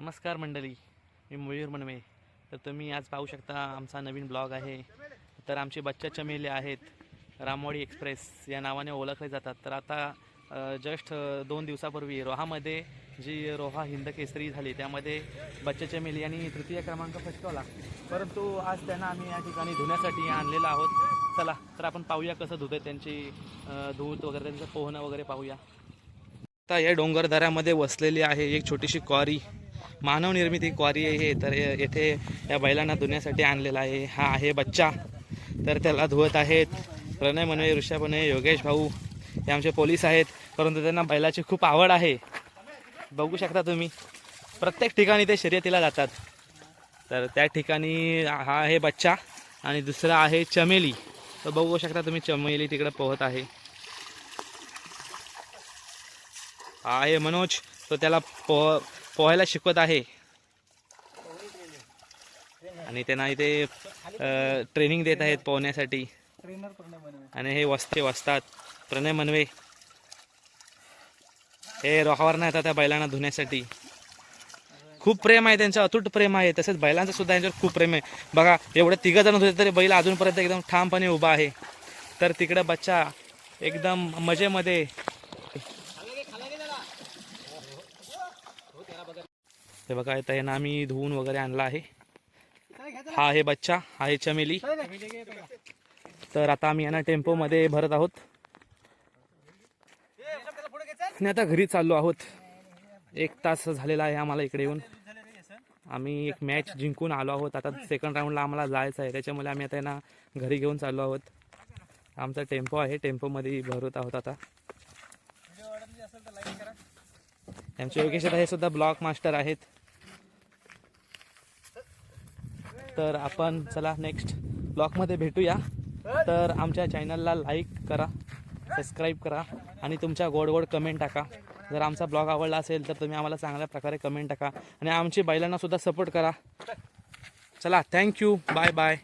नमस्कार मंडळी मी मयूर मनवे. तर तुम्ही आज पाहू शकता आमचा नवीन ब्लॉग आहे. तर आमचे बच्चा चमेले आहेत रामवाडी एक्सप्रेस या नावाने ओळखले जातात. तर आता जस्ट दोन दिवसापूर्वी रोहामध्ये जी रोहा हिंद केसरी झाली त्यामध्ये बच्चा चमेली यांनी तृतीय क्रमांक पटकावला परंतु आज त्यांना आम्ही या ठिकाणी धुण्यासाठी आणलेला आहोत. चला तर आपण पाहूया कसं धुते त्यांची धूत वगैरे त्यांचं पोहणं वगैरे पाहूया. आता या डोंगरदऱ्यामध्ये वसलेली आहे एक छोटीशी क्वारी. मानवनिर्मिती क्वारी आहे हे तर येथे या बैलांना धुण्यासाठी आणलेला आहे. हा आहे बच्चा. तर त्याला धुवत आहेत. प्रणय मनवे ऋषभ मनवे योगेश भाऊ हे आमचे पोलीस आहेत. परंतु त्यांना बैलाची खूप आवड आहे. बघू शकता तुम्ही. प्रत्येक ठिकाणी ते शर्यतीला जातात. तर त्या ठिकाणी हा आहे बच्चा आणि दुसरा आहे चमेली. तर बघू शकता तुम्ही चमेली तिकडे पोहत आहे. हा आहे मनोज. तो त्याला पोह पोहायला शिकवत आहे. आणि त्यांना इथे ट्रेनिंग देत आहेत पोहण्यासाठी. आणि हे वस्ते वसतात. प्रणय मनवे. हे रोहावर येतात त्या बैलांना धुण्यासाठी. खूप प्रेम आहे त्यांचं अतूट प्रेम आहे. तसेच बैलांचं सुद्धा यांच्यावर खूप प्रेम आहे. बघा एवढे तिघं जण होते तरी बैल अजूनपर्यंत एकदम ठामपणे उभा आहे. तर तिकडं बच्चा एकदम मजेमध्ये हे बघा इथं यांना आम्ही धुवून वगैरे आणला आहे. हा आहे बच्चा हा आहे चमेली. तर आता आम्ही यांना टेम्पोमध्ये भरत आहोत. आणि आता घरी चाललो आहोत. एक तास झालेला आहे आम्हाला इकडे येऊन. आम्ही एक मॅच जिंकून आलो आहोत. आता सेकंड राऊंडला आम्हाला जायचं आहे. त्याच्यामुळे आम्ही आता यांना घरी घेऊन चाललो आहोत. आमचा टेम्पो आहे. टेम्पोमध्ये भरत आहोत आता. आमचे योगेश हे सुद्धा ब्लॉक मास्टर आहेत. तर आपण चला नेक्स्ट ब्लॉगमध्ये भेटूया. तर आमच्या चॅनलला लाईक करा सबस्क्राईब करा आणि तुमच्या गोड गोड कमेंट टाका. जर आमचा ब्लॉग आवडला असेल तर तुम्ही आम्हाला चांगल्या प्रकारे कमेंट टाका. आणि आमची बैलांनासुद्धा सपोर्ट करा. चला थँक्यू बाय बाय